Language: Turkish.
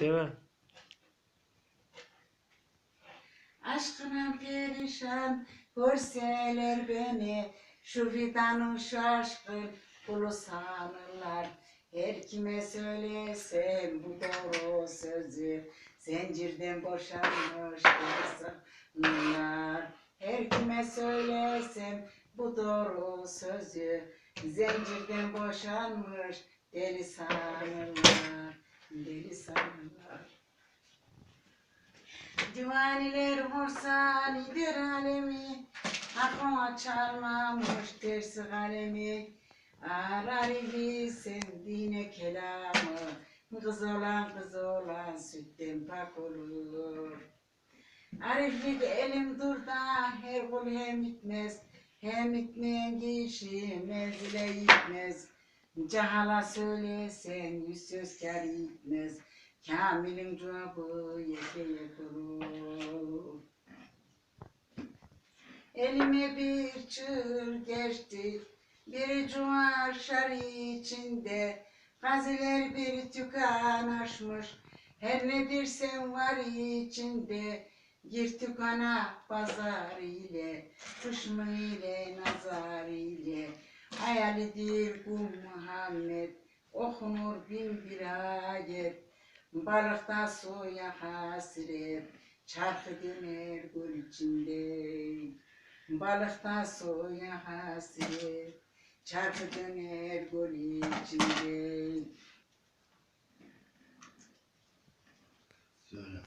Sever. Aşkına perişan görseler beni Şu fidanın şu aşkın kulu sanırlar. Her kime söylesem bu doğru sözü Zincirden boşanmış sanırlar Her kime söylesem bu doğru sözü Zincirden boşanmış deli sanırlar Deli sanırlar Divaniler horsanidir alemi? Aklıma çalmamış tersi kalemi. Arar idi sevdiğine kelamı. Kız olan kız olan sütten pak olur. Ariflik elim dur da her kul hem gitmez Hem gitmeyen kişi menzile gitmez Cahala söylesen yüz söz kar gitmez Kamil'in cevabı yeke yıkılır. Elime bir çığır geçti, bir cuvar şarı içinde. Gaziler bir tükan açmış, her ne dirsen var içinde. Gir tükana pazar ile, kuşmu ile nazar ile. Hayalidir bu Muhammed, okunur bin bir ayet. Balıkta suya hasret, çarkı döner göl içinde. Balıkta suya hasret, çarkı döner göl içinde. Söyle.